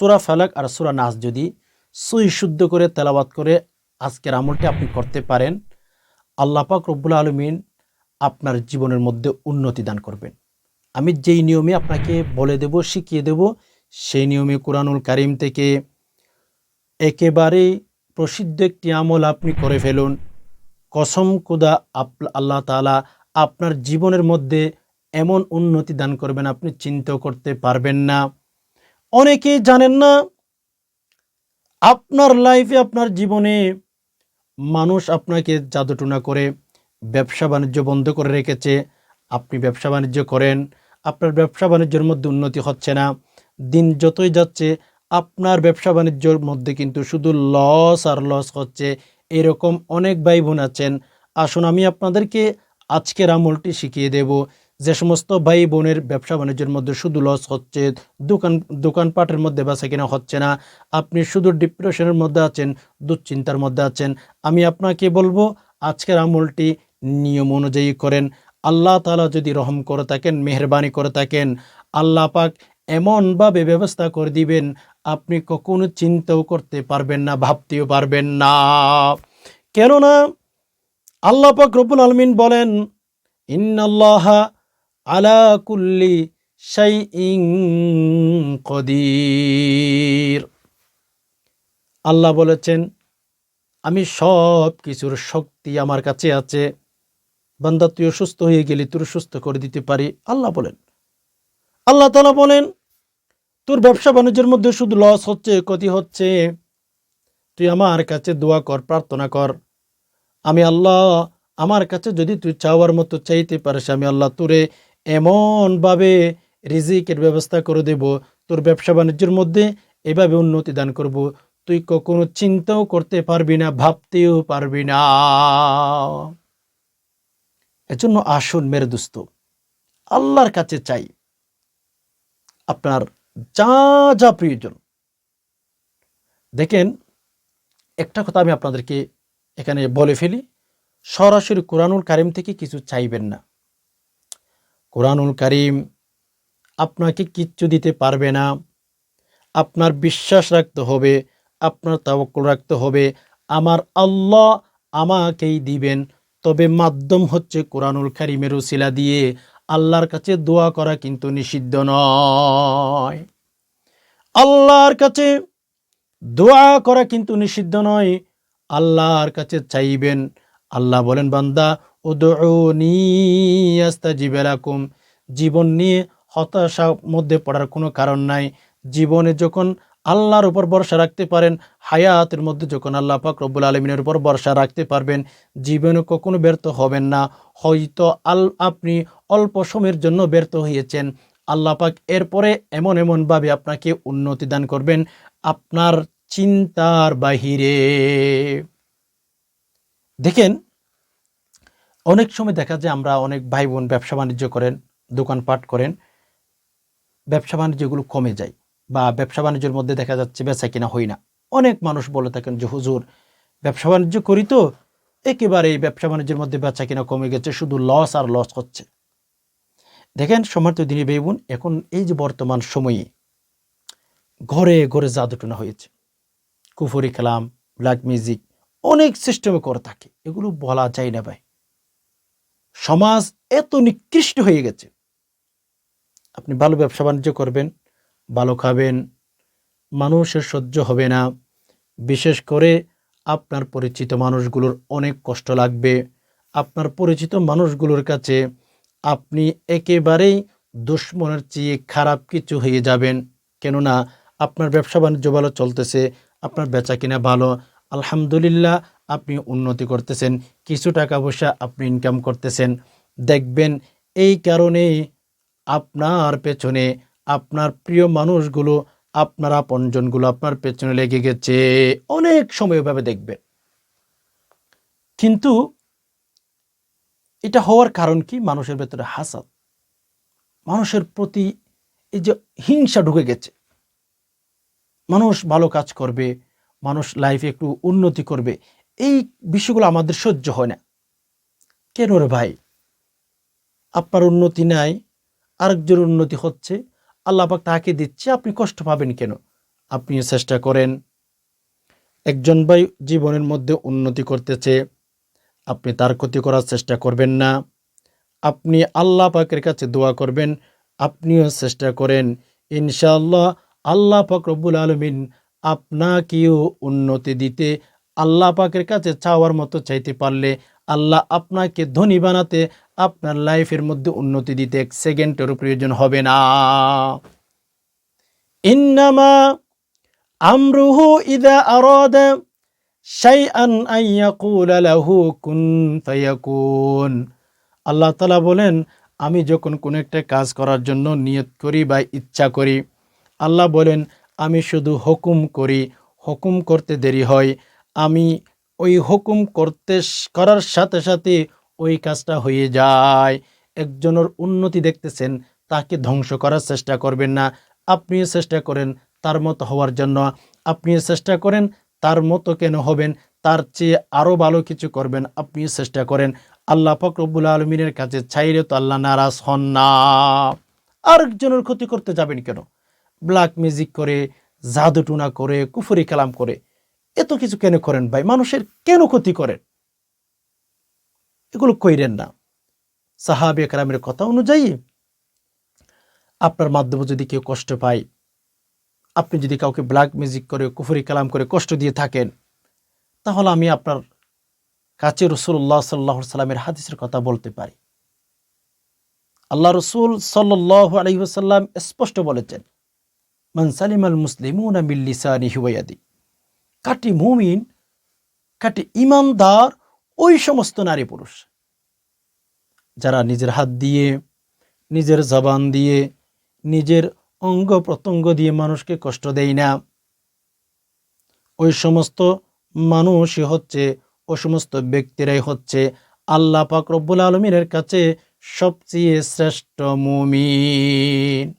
সুরা ফালাক আর সুরা নাস যদি সই শুদ্ধ করে তেলাবাত করে আজকের আমলটি আপনি করতে পারেন, আল্লাহ পাক রব্বুল আলমিন আপনার জীবনের মধ্যে উন্নতি দান করবেন। আমি যেই নিয়মে আপনাকে বলে দেব, শিখিয়ে দেব, সেই নিয়মে কোরআনুল কারিম থেকে একেবারে প্রসিদ্ধ একটি আমল আপনি করে ফেলুন। কসম কুদা আপ- আল্লাহ তালা আপনার জীবনের মধ্যে এমন উন্নতি দান করবেন আপনি চিন্তাও করতে পারবেন না। অনেকেই জানেন না, আপনার লাইফে আপনার জীবনে মানুষ আপনাকে জাদুটুনা করে ব্যবসা বাণিজ্য বন্ধ করে রেখেছে। আপনি ব্যবসা বাণিজ্য করেন, আপনার ব্যবসা বাণিজ্যের মধ্যে উন্নতি হচ্ছে না। দিন যতই যাচ্ছে, আপনার ব্যবসা বাণিজ্যর মধ্যে কিন্তু শুধু লস আর লস হচ্ছে। এরকম অনেক ভাই বোন আছেন। আসুন আমি আপনাদেরকে আজকের আমলটি শিখিয়ে দেব। যে সমস্ত ভাই বোনের ব্যবসা বাণিজ্যের মধ্যে শুধু লস হচ্ছে, দোকান, দোকানপাটের মধ্যে বেচা কিনা হচ্ছে না। আপনি শুধু ডিপ্রেশনের মধ্যে আছেন, দুশ্চিন্তার মধ্যে আছেন। আমি আপনাকে বলব, আজকের আমলটি নিয়ম অনুযায়ী করেন। আল্লাহ তাআলা যদি রহম করে থাকেন, মেহরবানি করে থাকেন, আল্লাহ পাক এমনভাবে ব্যবস্থা করে দিবেন, আপনি কখনো চিন্তাও করতে পারবেন না, ভাবতেও পারবেন না। কেননা আল্লাহ পাক রব্বুল আলমিন বলেন, ইন্নাল্লাহা আলা কুল্লি শাইইন কদির। আল্লাহ বলেছেন, আমি সব কিছুর শক্তি আমার কাছে আছে। বান্দা, তুই অসুস্থ হয়ে গেলি তোর সুস্থ করে দিতে পারি। আল্লাহ বলেন। আল্লাহ তালা বলেন, তোর ব্যবসা বাণিজ্যের মধ্যে শুধু লস হচ্ছে, ক্ষতি হচ্ছে। তুই আমার কাছে দোয়া কর, প্রার্থনা কর। আমি আল্লাহ, আমার কাছে যদি তুই চাওয়ার মতো চাইতে পারিস, আমি আল্লাহ তোরে এমনভাবে রিজিকের ব্যবস্থা করে দেব, তোর ব্যবসা বাণিজ্যের মধ্যে এভাবে উন্নতি দান করব। তুই কখনো চিন্তাও করতে পারবি না, ভাবতেও পারবি না। এজন্য আসুন মেরে দোস্ত, আল্লাহর কাছে চাই। আপনার যা যা প্রয়োজন। দেখেন, একটা কথা আমি আপনাদেরকে এখানে বলে ফেলি, সরাসরি কোরআনুল কারিম থেকে কিছু চাইবেন না। কোরআনুল কারিম আপনাকে কিচ্ছু দিতে পারবে না। আপনার বিশ্বাস রাখতে হবে, আপনার তাওয়াক্কুল রাখতে হবে। আমার আল্লাহ আমাকেই দিবেন। তবে মাধ্যম হচ্ছে কোরআনুল কারিমের উসিলা দিয়ে আল্লাহর কাছে দোয়া করা কিন্তু নিষিদ্ধ নয়। আল্লাহর কাছে দোয়া করা কিন্তু নিষিদ্ধ নয়। আল্লাহর কাছে চাইবেন। আল্লাহ বলেন, বান্দা উদউনি আস্তাজিব লাকুম। জীবন নিয়ে হতাশার মধ্যে পড়ার কোনো কারণ নাই। জীবনে যখন আল্লাহর উপর ভরসা রাখতে পারেন, হায়াতের মধ্যে যখন আল্লাহ পাক রব্বুল আলমিনের উপর ভরসা রাখতে পারবেন, জীবনে কখনো ব্যর্থ হবেন না। হয়তো আল আপনি অল্প সময়ের জন্য ব্যর্থ হয়েছেন। আল্লাহ পাক এরপরে এমন এমনভাবে আপনাকে উন্নতি দান করবেন আপনার চিন্তার বাহিরে। দেখেন অনেক সময় দেখা যায় আমরা অনেক ভাই বোন ব্যবসা বাণিজ্য করেন, দোকানপাট করেন, ব্যবসা বাণিজ্যগুলো কমে যায় বা ব্যবসা বাণিজ্যের মধ্যে দেখা যাচ্ছে বেচা কিনা হয় না। অনেক মানুষ বলে থাকেন যে, হুজুর, ব্যবসা বাণিজ্য করি তো একেবারে ব্যবসা বাণিজ্যের মধ্যে বেচা কিনা কমে গেছে, শুধু লস আর লস হচ্ছে। দেখেন সমার্থ দিনী বেবুন এখন এই যে বর্তমান সময়ে ঘরে ঘরে জাদুটনা হয়েছে। কুফরি খেলাম ব্ল্যাক মিউজিক অনেক সিস্টেমে করে থাকে। এগুলো বলা যায় না ভাই। সমাজ এত নিকৃষ্ট হয়ে গেছে। আপনি ভালো ব্যবসা বাণিজ্য করবেন, ভালো খাবেন, মানুষের সহ্য হবে না। বিশেষ করে আপনার পরিচিত মানুষগুলোর অনেক কষ্ট লাগবে। আপনার পরিচিত মানুষগুলোর কাছে আপনি একেবারেই দুশ্মনের চেয়ে খারাপ কিছু হয়ে যাবেন। কেননা আপনার ব্যবসা বাণিজ্য ভালো চলতেছে, আপনার বেচা কিনা ভালো। আলহামদুলিল্লাহ আপনি উন্নতি করতেছেন, কিছু টাকা পয়সা আপনি ইনকাম করতেছেন। দেখবেন এই কারণেই আপনার পেছনে আপনার প্রিয় মানুষগুলো, আপনার আপনজনগুলো আপনার পেছনে লেগে গেছে। অনেক সময় এভাবে দেখবেন। কিন্তু এটা হওয়ার কারণ কি? মানুষের ভেতরে হাসাদ। মানুষের প্রতি এই যে হিংসা ঢুকে গেছে। মানুষ ভালো কাজ করবে, মানুষ লাইফে একটু উন্নতি করবে। এই বিষয়গুলো আমাদের সহ্য হয় না। কেন রে ভাই? আপনার উন্নতি নাই আরেকজনের উন্নতি হচ্ছে, আল্লাহ পাক তাকে দিচ্ছে, আপনি কষ্ট পাবেন কেন? আপনিও চেষ্টা করেন। একজন ভাই জীবনের মধ্যে উন্নতি করতেছে, আপনি তার ক্ষতি করার চেষ্টা করবেন না। আপনি আল্লাহ পাকের কাছে দোয়া করবেন, আপনিও চেষ্টা করেন। ইনশাআল্লাহ আল্লাহ পাক রব্বুল আলমিন আপনাকেও উন্নতি দিতে আল্লাহ পাকের কাছে চাওয়ার মতো চাইতে পারলে আল্লাহ আপনাকে ধনী বানাতে আপনার লাইফের মধ্যে উন্নতি দিতে এক সেকেন্ডেরও প্রয়োজন হবে না। ইন্নামা আমরুহু ইদা আরাদা শাইআন আন লাহু কুন ফায়াকুন। আল্লাহ তাআলা বলেন, আমি যখন কোনো একটা কাজ করার জন্য নিয়ত করি বা ইচ্ছা করি, আল্লাহ বলেন, আমি শুধু হুকুম করি। হুকুম করতে দেরি হয় আমি ওই হুকুম করতে করার সাথে সাথে ওই কাজটা হয়ে যায়। একজনের উন্নতি দেখতেছেন, তাকে ধ্বংস করার চেষ্টা করবেন না। আপনিও চেষ্টা করেন তার মতো হওয়ার জন্য। আপনিও চেষ্টা করেন তার মতো কেন হবেন? তার চেয়ে আরও ভালো কিছু করবেন, আপনিও চেষ্টা করেন। আল্লাহ ফকরবুল আলমিনের কাছে চাইলে তো আল্লাহ নারাজ হন না। আরেকজনের ক্ষতি করতে যাবেন কেন? ব্ল্যাক মিউজিক করে, জাদুটুনা করে, কুফুরি কালাম করে। এত কিছু কেন করেন ভাই? মানুষের কেন ক্ষতি করেন? এগুলো কইরেন না। সাহাবি একরামের কথা অনুযায়ী আপনার মাধ্যমে যদি কেউ কষ্ট পায়, আপনি যদি কাউকে ব্ল্যাক মিউজিক করে, কুফুরি কালাম করে কষ্ট দিয়ে থাকেন, তাহলে আমি আপনার কাছে রসুল্লাহ সাল্লাহ সাল্লামের হাদিসের কথা বলতে পারি। আল্লাহ রসুল সাল্লাহ আলহিহাসাল্লাম স্পষ্ট বলেছেন মানসালিম আল মুসলিমুন মিল্লিসানি হিওয়াদি কাটি মুমিন, কাটি ইমানদার, ওই সমস্ত নারী পুরুষ। যারা নিজের হাত দিয়ে, নিজের জবান দিয়ে, নিজের অঙ্গ প্রত্যঙ্গ দিয়ে মানুষকে কষ্ট দেয় না। ওই সমস্ত মানুষই হচ্ছে, ও সমস্ত ব্যক্তিরাই হচ্ছে আল্লাহ পাক রব্বুল আলমিনের কাছে সবচেয়ে শ্রেষ্ঠ মুমিন।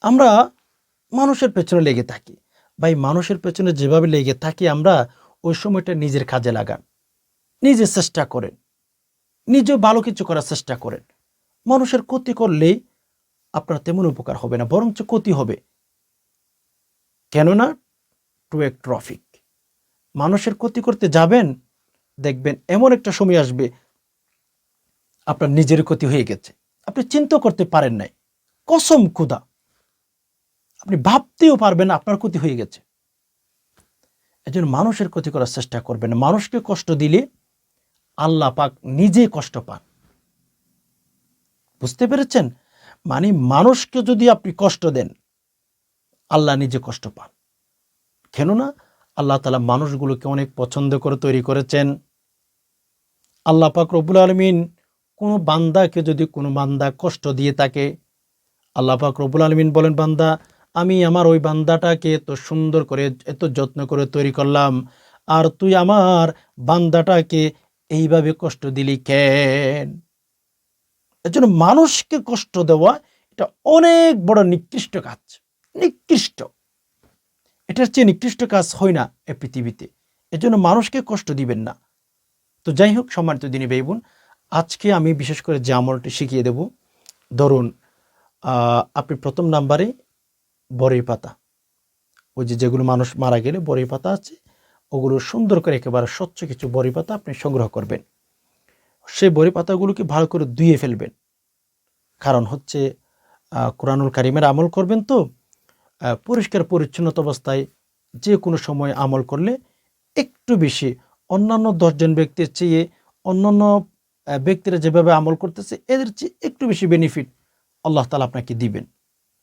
আমরা মানুষের পেছনে লেগে থাকি। ভাই, মানুষের পেছনে যেভাবে লেগে থাকি আমরা, ওই সময়টা নিজের কাজে লাগান। নিজে চেষ্টা করেন। নিজে ভালো কিছু করার চেষ্টা করেন। মানুষের ক্ষতি করলেই আপনার তেমন উপকার হবে না, বরঞ্চ ক্ষতি হবে। কেননা, টু এ ট্রফিক। মানুষের ক্ষতি করতে যাবেন, দেখবেন এমন একটা সময় আসবে, আপনার নিজের ক্ষতি হয়ে গেছে। আপনি চিন্তা করতে পারেন নাই। কসম ক্ষুদা আপনি ভাবতেও পারবেন আপনার ক্ষতি হয়ে গেছে। এজন্য মানুষের ক্ষতি করার চেষ্টা করবেন। মানুষকে কষ্ট দিলে আল্লাহ পাক নিজে কষ্ট পান। বুঝতে পেরেছেন? মানে মানুষকে যদি আপনি কষ্ট দেন, আল্লাহ নিজে কষ্ট পান। কেননা আল্লাহ তালা মানুষগুলোকে অনেক পছন্দ করে তৈরি করেছেন। আল্লাহ পাক রব্বুল আলমিন কোনো বান্দাকে যদি কোনো বান্দা কষ্ট দিয়ে থাকে, আল্লাহ পাক রব্বুল আলমিন বলেন, বান্দা আমি আমার ওই বান্দাটাকে এত সুন্দর করে, এত যত্ন করে তৈরি করলাম। আর তুই আমার বান্দাটাকে এইভাবে কষ্ট দিলি কেন? এর জন্য মানুষকে কষ্ট দেওয়া এটা অনেক বড় নিকৃষ্ট কাজ। নিকৃষ্ট। এটার চেয়ে নিকৃষ্ট কাজ হয় না এ পৃথিবীতে। এজন্য মানুষকে কষ্ট দিবেন না। তো যাই হোক, সম্মানিত দিনী ভাই বোন, আজকে আমি বিশেষ করে যে আমলটি শিখিয়ে দেব। ধরুন আপনি প্রথম নাম্বারে বড়ই পাতা। ওই যে যেগুলো মানুষ মারা গেলে বড়ই পাতা আছে, ওগুলো সুন্দর করে একেবারে স্বচ্ছ কিছু বড়ি পাতা আপনি সংগ্রহ করবেন। সেই বড়ি পাতাগুলোকে ভালো করে ধুয়ে ফেলবেন। কারণ হচ্ছে কোরআনুল কারিমের আমল করবেন তো পরিষ্কার পরিচ্ছন্নত অবস্থায় যে কোনো সময় আমল করলে একটু বেশি অন্যান্য দশজন ব্যক্তির চেয়ে অন্যান্য ব্যক্তিরা যেভাবে আমল করতেছে, এদের চেয়ে একটু বেশি বেনিফিট আল্লাহ তালা আপনাকে দিবেন।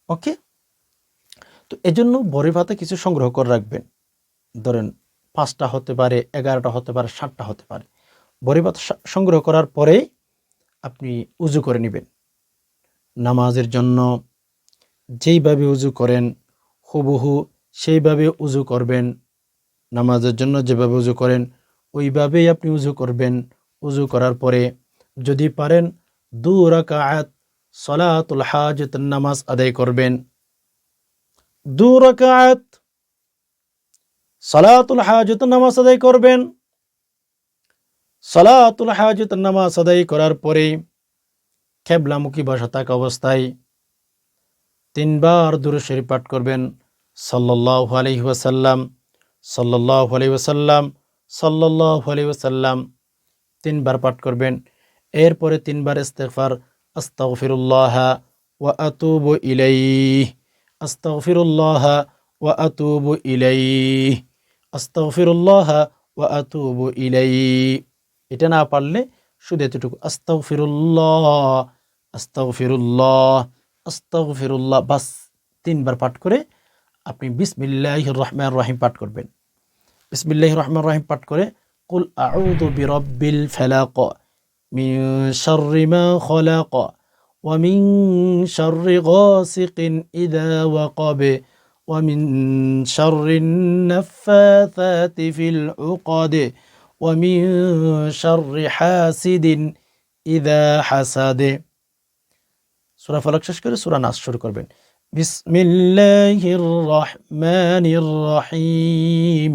ওকে তো এজন্য বড়ি পাতা কিছু সংগ্রহ করে রাখবেন। ধরেন পাঁচটা হতে পারে, এগারোটা হতে পারে ষাটটা হতে পারে। বড়ি ভাত সংগ্রহ করার পরেই আপনি উজু করে নেবেন। নামাজের জন্য যেইভাবে উজু করেন, হুবহু সেইভাবে উজু করবেন। নামাজের জন্য যেভাবে উজু করেন, ওইভাবেই আপনি উজু করবেন। উজু করার পরে যদি পারেন দু রাকাত সলাতুল হাজত নামাজ আদায় করবেন। দু রাকাত সলাতুল হাজত নামাজ আদায় করবেন। সলাতুল হাজত নামাজ আদায় করার পরে খেবলামুখী বসা থাকা অবস্থায় তিনবার দূরে পাঠ করবেন। সাল্লাহ আলহি ওয়াসাল্লাম সাল্লাহ আলহি ওয়াসাল্লাম সাল্লাহ আলহি ওয়াসাল্লাম তিনবার পাঠ করবেন। এরপরে তিনবার ইস্তেগফার, আস্তাগফিরুল্লাহ ওয়া আতুবু ইলাইহি। আস্তাগফিরুল্লাহ ওয়া আতুবু ইলাইহি। আস্তাগফিরুল্লাহ ওয়া আতুবু ইলাইহি। এটা না পারলে শুধু এতটুকু। আস্তাগফিরুল্লাহ আস্তাগফিরুল্লাহ আস্তাগফিরুল্লাহ। বাস, তিনবার পাঠ করে আপনি বিসমিল্লাহির রহমানির রহিম পাঠ করবেন। বিসমিল্লাহির রহমানির রহিম পাঠ করে কুল আউযু বিরাব্বিল ফালাক মিন শাররি মা খলাক। ومن شر غاسق إذا وقب ومن شر النفاثات في العقد ومن شر حاسد إذا حسد সূরা ফলক শেষ করে সূরা নাস শুরু করবেন বিসমিল্লাহির রহমানির রহিম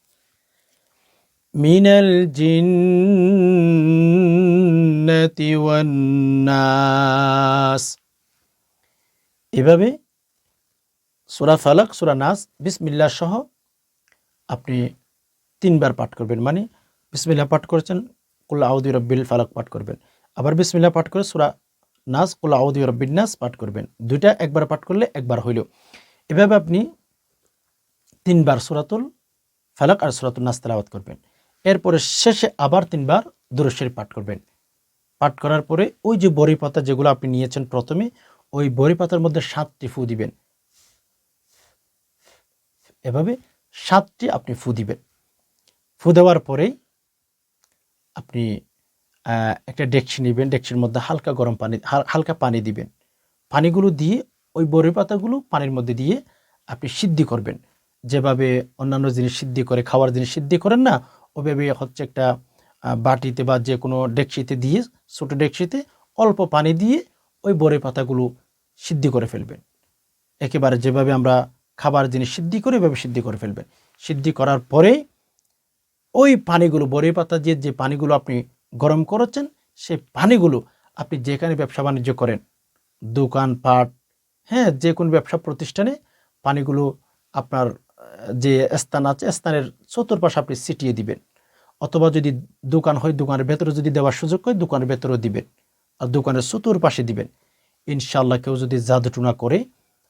من الجنة والناس এভাবে সুরা ফালাক সুরা নাস বিসমিল্লাহ সহ আপনি তিনবার পাঠ করবেন মানে বিসমিল্লাহ পাঠ করেছেন কুল্লা আউদি রব্বিল ফালাক পাঠ করবেন আবার বিসমিল্লাহ পাঠ করে সুরা নাস কুল্লা আউদি রব্বিন নাস পাঠ করবেন দুইটা একবার পাঠ করলে একবার হইল এভাবে আপনি তিনবার সুরাতুল ফালাক আর সুরাতুল নাস তেলাওয়াত করবেন এরপরে শেষে আবার তিনবার দুরুশরীফ পাঠ করবেন। পাঠ করার পরে ওই যে বড়ি পাতা যেগুলো আপনি নিয়েছেন প্রথমে, ওই বড়ি পাতার মধ্যে সাতটি ফু দিবেন। এভাবে সাতটি আপনি ফু দিবেন। ফু দেওয়ার পরেই আপনি একটা ডেকচি নেবেন, ডেকচির মধ্যে হালকা গরম পানি হালকা পানি দিবেন। পানিগুলো দিয়ে ওই বড়ি পাতাগুলো পানির মধ্যে দিয়ে আপনি সিদ্ধি করবেন। যেভাবে অন্যান্য জিনিস সিদ্ধি করে, খাওয়ার জিনিস সিদ্ধি করেন না ওভাবে হচ্ছে একটা বাটিতে বা যে কোনো ডেকচিতে দিয়ে, ছোটো ডেকচিতে অল্প পানি দিয়ে ওই বড়ি পাতাগুলো সিদ্ধি করে ফেলবেন। একেবারে যেভাবে আমরা খাবার জিনিস সিদ্ধি করে এভাবে সিদ্ধি করে ফেলবেন। সিদ্ধি করার পরে ওই পানিগুলো, বড়ি পাতা দিয়ে যে পানিগুলো আপনি গরম করেছেন, সেই পানিগুলো আপনি যেখানে ব্যবসা বাণিজ্য করেন দোকান পাট হ্যাঁ যে কোনো ব্যবসা প্রতিষ্ঠানে, পানিগুলো আপনার যে স্থান আছে, স্থানের চতুর্পাশে আপনি ছিটিয়ে দিবেন। অথবা যদি দোকান হয়, দোকানের ভেতরে যদি দেওয়ার সুযোগ হয়, দোকানের ভেতরেও দিবেন। আর দোকানের চতুর্পাশে দিবেন। ইনশাল্লাহ কেউ যদি জাদুটুনা করে,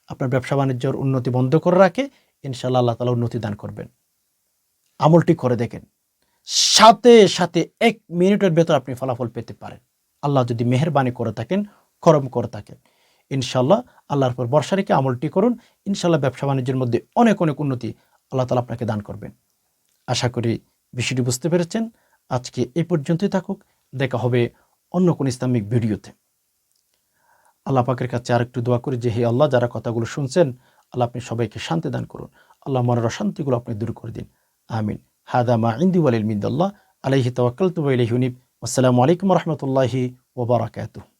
আপনার ব্যবসা বাণিজ্যের উন্নতি বন্ধ করে রাখে ইনশাল্লাহ আল্লাহ তালা উন্নতি দান করবেন। আমলটি করে দেখেন। সাথে সাথে এক মিনিটের ভেতর আপনি ফলাফল পেতে পারেন। আল্লাহ যদি মেহরবানি করে থাকেন, করম করে থাকেন। ইনশাল্লাহ আল্লাহর পর বর্ষা রেখে আমলটি করুন। ইনশাল্লাহ ব্যবসা বাণিজ্যের মধ্যে অনেক অনেক উন্নতি আল্লাহ তালা আপনাকে দান করবেন। আশা করি বিষয়টি বুঝতে পেরেছেন। আজকে এই পর্যন্তই থাকুক। দেখা হবে অন্য কোন ইসলামিক ভিডিওতে। আল্লাহ পাকের কাছে আর একটু দোয়া করি যে, হে আল্লাহ, যারা কথাগুলো শুনছেন, আল্লাহ আপনি সবাইকে শান্তি দান করুন। আল্লাহ মনের অশান্তিগুলো আপনি দূর করে দিন। আমিন। হাদা মা ইন্দি ওয়ালিল মিন্দাল্লাহ। আলাইহি তাওয়াক্কালতু ওয়া ইলাইহি উনিব। আসসালামু আলাইকুম রাহমাতুল্লাহি ওয়া বারাকাতুহু।